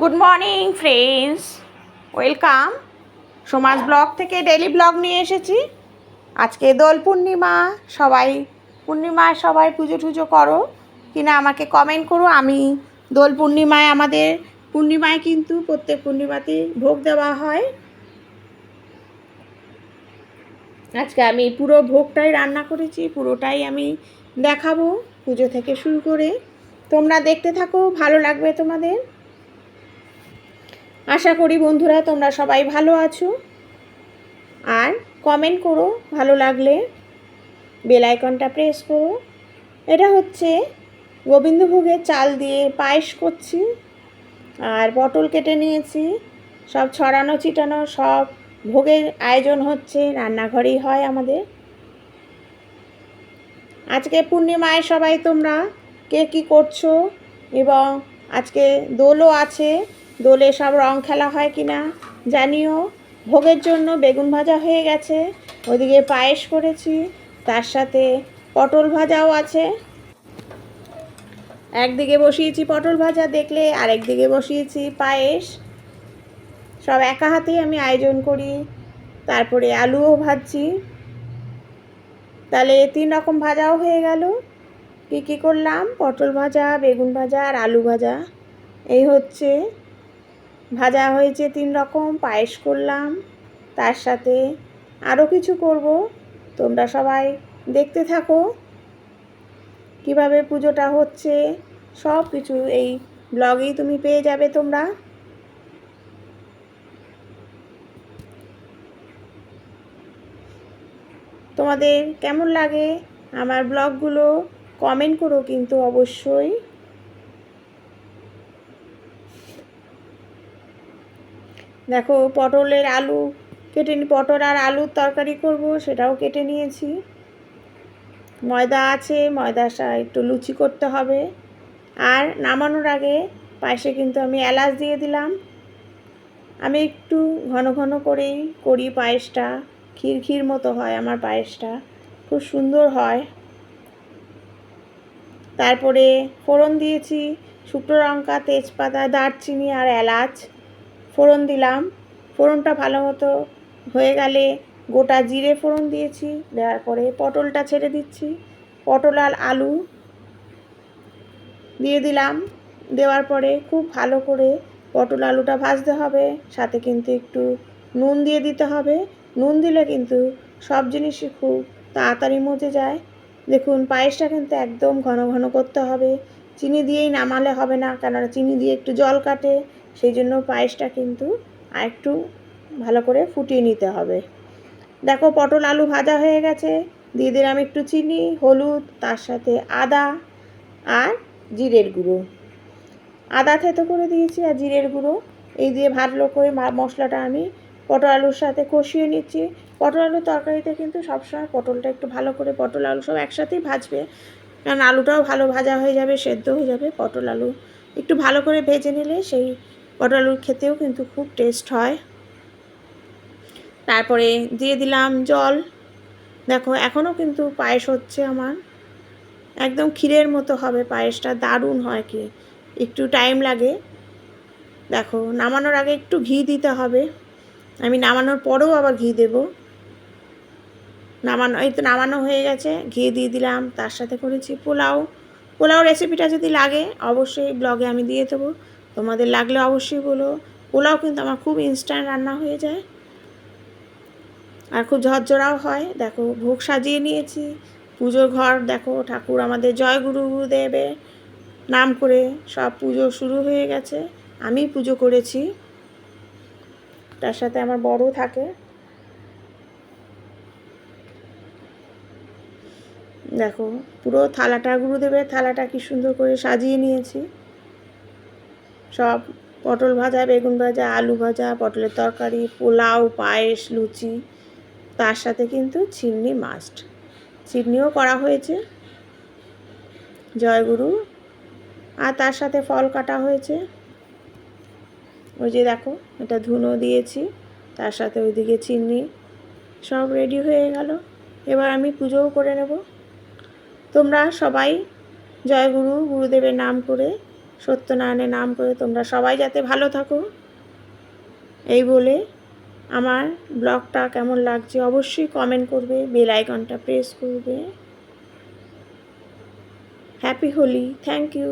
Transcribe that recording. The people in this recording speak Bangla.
Good morning friends welcome Samaj blog থেকে ডেলি ব্লগ নিয়ে এসেছি। আজকে দোল পূর্ণিমা, সবাই পূর্ণিমায় সবাই পুজো টুজো করো। কিনা আমাকে কমেন্ট করো, আমি দোল পূর্ণিমায় আমাদের, পূর্ণিমায় কিন্তু প্রত্যেক পূর্ণিমাতেই ভোগ দেওয়া হয়। আজকে আমি পুরো ভোগটাই রান্না করেছি, পুরোটাই আমি দেখাবো পুজো থেকে শুরু করে। তোমরা দেখতে থাকো, ভালো লাগবে তোমাদের। আশা করি বন্ধুরা তোমরা সবাই ভালো আছো। আর কমেন্ট করো, ভালো লাগলে বেল আইকনটা প্রেস করো। এটা হচ্ছে গোবিন্দভোগের চাল দিয়ে পায়েস করছি। আর পটল কেটে নিয়েছি। সব ছড়ানো, ছিটানো, সব ভোগের আয়োজন হচ্ছে। রান্নাঘরেই হয় আমাদের। আজকে পূর্ণিমায় সবাই তোমরা কে কী করছ? এবং আজকে দোলও আছে। দোলে সব রং খেলা হয় কি না জানিও। ভোগের জন্য বেগুন ভাজা হয়ে গেছে। ওদিকে পায়েস করেছি, তার সাথে পটল ভাজাও আছে। একদিকে বসিয়েছি পটল ভাজা দেখলে, আরেকদিকে বসিয়েছি পায়েস। সব একা হাতেই আমি আয়োজন করি। তারপরে আলুও ভাজছি। তাহলে তিন রকম ভাজাও হয়ে গেল। কী কী করলাম? পটল ভাজা, বেগুন ভাজা আর আলু ভাজা। এই হচ্ছে ভাজা হয়েছে তিন রকম, পায়েস করলাম, তার সাথে আরও কিছু করব। তোমরা সবাই দেখতে থাকো কীভাবে পুজোটা হচ্ছে। সব কিছু এই ব্লগেই তুমি পেয়ে যাবে তোমরা। তোমাদের কেমন লাগে আমার ব্লগগুলো? কমেন্ট করো কিন্তু অবশ্যই। দেখো, পটলের আলু কেটে নি, পটল আর আলুর তরকারি করব, সেটাও কেটে নিয়েছি। ময়দা আছে ময়দা একটু লুচি করতে হবে। আর নামানোর আগে পায়েসে কিন্তু আমি এলাচ দিয়ে দিলাম। আমি একটু ঘন ঘন করেই করি পায়েসটা, ক্ষীর ক্ষীর মতো হয় আমার পায়েসটা, খুব সুন্দর হয়। তারপরে ফোড়ন দিয়েছি, শুকনো লঙ্কা, তেজপাতা, দারচিনি আর এলাচ। ফোড়ন দিলাম। ফোড়নটা ভালো মতো হয়ে গেলে গোটা জিরে ফোড়ন দিয়েছি, দেওয়ার পরে পটলটা ছেড়ে দিচ্ছি। পটল আর আলু দিয়ে দিলাম। দেওয়ার পরে খুব ভালো করে পটল আলুটা ভাজতে হবে। সাথে কিন্তু একটু নুন দিয়ে দিতে হবে। নুন দিলে কিন্তু সব জিনিসই খুব তাড়াতাড়ি মজে যায়। দেখুন, পায়েসটা কিন্তু একদম ঘন ঘন করতে হবে। চিনি দিয়েই নামালে হবে না, কেননা চিনি দিয়ে একটু জল কাটে। সেই জন্য পায়েসটা কিন্তু আরেকটু ভালো করে ফুটিয়ে নিতে হবে। দেখো পটল আলু ভাজা হয়ে গেছে। দিয়ে দিলাম একটু চিনি, হলুদ, তার সাথে আদা আর জিরের গুঁড়ো। আদা থেতো করে দিয়েছি আর জিরের গুঁড়ো। এই দিয়ে ভালো করে মশলাটা আমি পটল আলুর সাথে কষিয়ে নিচ্ছি। পটল আলুর তরকারিতে কিন্তু সবসময় পটলটা একটু ভালো করে পটল আলু সব একসাথেই ভাজবে। কারণ আলুটাও ভালো ভাজা হয়ে যাবে, সেদ্ধ হয়ে যাবে। পটল আলু একটু ভালো করে ভেজে নিলে সেই পটল খেতেও কিন্তু খুব টেস্ট হয়। তারপরে দিয়ে দিলাম জল। দেখো এখনও কিন্তু পায়েস হচ্ছে আমার। একদম ক্ষীরের মতো হবে পায়েসটা, দারুণ হয় কি। একটু টাইম লাগে। দেখো, নামানোর আগে একটু ঘি দিতে হবে। আমি নামানোর পরেও আবার ঘি দেব। নামানো, এই তো নামানো হয়ে গেছে। ঘি দিয়ে দিলাম। তার সাথে করেছি পোলাও। পোলাও রেসিপিটা যদি লাগে, অবশ্যই ব্লগে আমি দিয়ে দেবো। তোমাদের লাগলে অবশ্যই বলো। পোলাও কিন্তু আমার খুব ইনস্ট্যান্ট রান্না হয়ে যায়। আর খুব ঝরঝরাও হয়। দেখো, ভোগ সাজিয়ে নিয়েছি। পুজোর ঘর, দেখো, ঠাকুর আমাদের জয় গুরু গুরুদেবের নাম করে সব পুজো শুরু হয়ে গেছে। আমি পুজো করেছি। তার সাথে আমার বড় থাকে। দেখো, পুরো থালাটা, গুরুদেবের থালাটা কি সুন্দর করে সাজিয়ে নিয়েছি। সব পটল ভাজা, বেগুন ভাজা, আলু ভাজা, পটলের তরকারি, পোলাও, পায়েস, লুচি, তার সাথে কিন্তু চিমনি মাস্ট চিমনিও করা হয়েছে, জয়গুরু। আর তার সাথে ফল কাটা হয়েছে। ওই যে দেখো, এটা ধুনো দিয়েছি, তার সাথে ওইদিকে চিমনি সব রেডি হয়ে গেল। এবার আমি পুজোও করে নেব। তোমরা সবাই জয়গুরু, গুরুদেবের নাম করে সত্যনারায়ণের নাম করে তোমরা সবাই যাতে ভালো থাকো। এই বলে আমার ব্লগটা কেমন লাগছে অবশ্যই কমেন্ট করবে বেল আইকনটা প্রেস করবে। Happy Holi thank you